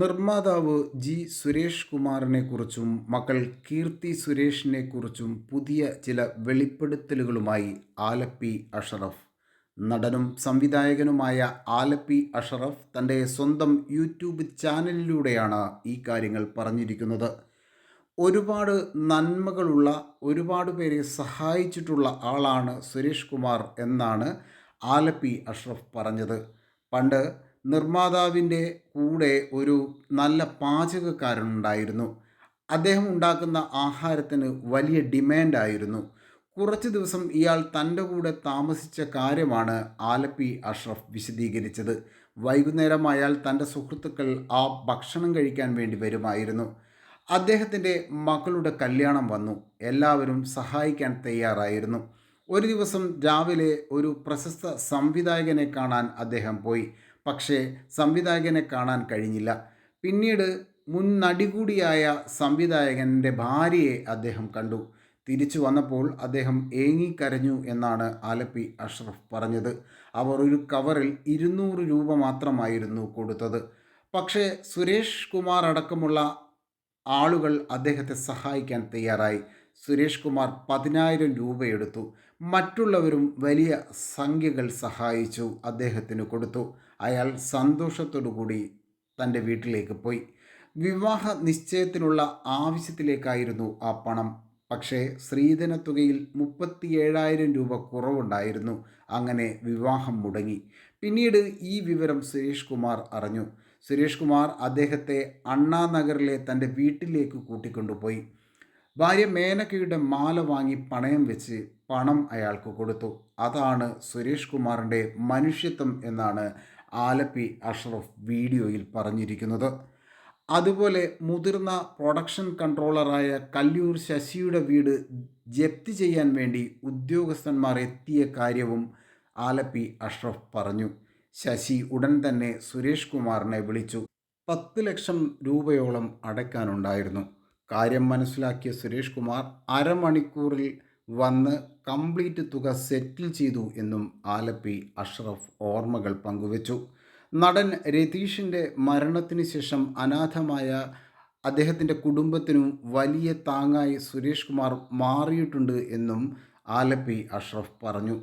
നിർമ്മാതാവ് ജി സുരേഷ് കുമാറിനെ കുറിച്ചും മക്കൾ കീർത്തി സുരേഷിനെ കുറിച്ചും പുതിയ ചില വെളിപ്പെടുത്തലുകളുമായി ആലപ്പി അഷറഫ്. നടനും സംവിധായകനുമായ ആലപ്പി അഷറഫ് തന്റെ സ്വന്തം യൂട്യൂബ് ചാനലിലൂടെയാണ് ഈ കാര്യങ്ങൾ പറഞ്ഞിരിക്കുന്നത്. ഒരുപാട് നന്മകളുള്ള ഒരുപാട് പേരെ സഹായിച്ചിട്ടുള്ള ആളാണ് സുരേഷ് കുമാർ എന്നാണ് ആലപ്പി അഷ്റഫ് പറഞ്ഞത്. പണ്ട് നിർമ്മാതാവിന്റെ കൂടെ ഒരു നല്ല പാചകക്കാരനുണ്ടായിരുന്നു അദ്ദേഹം ഉണ്ടാക്കുന്ന ആഹാരത്തിന് വലിയ ഡിമാൻഡായിരുന്നു കുറച്ച് ദിവസം ഇയാൾ തന്റെ കൂടെ താമസിച്ച കാര്യമാണ് ആലപ്പി അഷ്റഫ് വിശദീകരിച്ചത്. വൈകുന്നേരം അയാൾ തന്റെ സുഹൃത്തുക്കൾ ആ ഭക്ഷണം കഴിക്കാൻ വേണ്ടി വരുമായിരുന്നു. അദ്ദേഹത്തിന്റെ മക്കളുടെ കല്യാണം വന്നു. എല്ലാവരും സഹായിക്കാൻ തയ്യാറായിരുന്നു. ഒരു ദിവസം രാവിലെ ഒരു പ്രശസ്ത സംവിധായകനെ കാണാൻ അദ്ദേഹം പോയി. പക്ഷേ സംവിധായകനെ കാണാൻ കഴിഞ്ഞില്ല. പിന്നീട് മുൻ നടി കൂടിയായ സംവിധായകന്റെ ഭാര്യയെ അദ്ദേഹം കണ്ടു. തിരിച്ചു വന്നപ്പോൾ അദ്ദേഹം ഏങ്ങിക്കരഞ്ഞു എന്നാണ് ആലപ്പി അഷ്റഫ് പറഞ്ഞത്. അവർ ഒരു കവറിൽ ഇരുന്നൂറ് രൂപ മാത്രമായിരുന്നു കൊടുത്തത്. പക്ഷേ സുരേഷ് കുമാർ അടക്കമുള്ള ആളുകൾ അദ്ദേഹത്തെ സഹായിക്കാൻ തയ്യാറായി. സുരേഷ് കുമാർ പതിനായിരം രൂപയെടുത്തു. മറ്റുള്ളവരും വലിയ സംഖ്യകൾ സഹായിച്ചു അദ്ദേഹത്തിന് കൊടുത്തു. അയാൾ സന്തോഷത്തോടുകൂടി തന്റെ വീട്ടിലേക്ക് പോയി. വിവാഹ നിശ്ചയത്തിനുള്ള ആവശ്യത്തിലേക്കായിരുന്നു ആ പണം. പക്ഷേ സ്ത്രീധന തുകയിൽ മുപ്പത്തിയേഴായിരം രൂപ കുറവുണ്ടായിരുന്നു. അങ്ങനെ വിവാഹം മുടങ്ങി. പിന്നീട് ഈ വിവരം സുരേഷ് കുമാർ അറിഞ്ഞു. സുരേഷ് കുമാർ അദ്ദേഹത്തെ അണ്ണാനഗറിലെ തന്റെ വീട്ടിലേക്ക് കൂട്ടിക്കൊണ്ടുപോയി. ഭാര്യ മേനകയുടെ മാല വാങ്ങി പണയം വെച്ച് പണം അയാൾക്ക് കൊടുത്തു. അതാണ് സുരേഷ് കുമാറിന്റെ മനുഷ്യത്വം എന്നാണ് ആലപ്പി അഷ്റഫ് വീഡിയോയിൽ പറഞ്ഞിരിക്കുന്നത്. അതുപോലെ മുതിർന്ന പ്രൊഡക്ഷൻ കൺട്രോളറായ കല്ലൂർ ശശിയുടെ വീട് ജപ്തി ചെയ്യാൻ വേണ്ടി ഉദ്യോഗസ്ഥന്മാർ എത്തിയ കാര്യവും ആലപ്പി അഷ്റഫ് പറഞ്ഞു. ശശി ഉടൻ തന്നെ സുരേഷ് കുമാറിനെ വിളിച്ചു. പത്ത് ലക്ഷം രൂപയോളം അടയ്ക്കാനുണ്ടായിരുന്നു. കാര്യം മനസ്സിലാക്കിയ സുരേഷ് കുമാർ അരമണിക്കൂറിൽ വന്ന് കംപ്ലീറ്റ് തുക സെറ്റിൽ ചെയ്തു എന്നും ആലപ്പി അഷ്റഫ് ഓർമ്മകൾ പങ്കുവച്ചു. നടൻ രതീഷിന്റെ മരണത്തിന് ശേഷം അനാഥമായ അദ്ദേഹത്തിന്റെ കുടുംബത്തിനും വലിയ താങ്ങായി സുരേഷ് കുമാർ മാറിയിട്ടുണ്ട് എന്നും ആലപ്പി അഷ്റഫ് പറഞ്ഞു.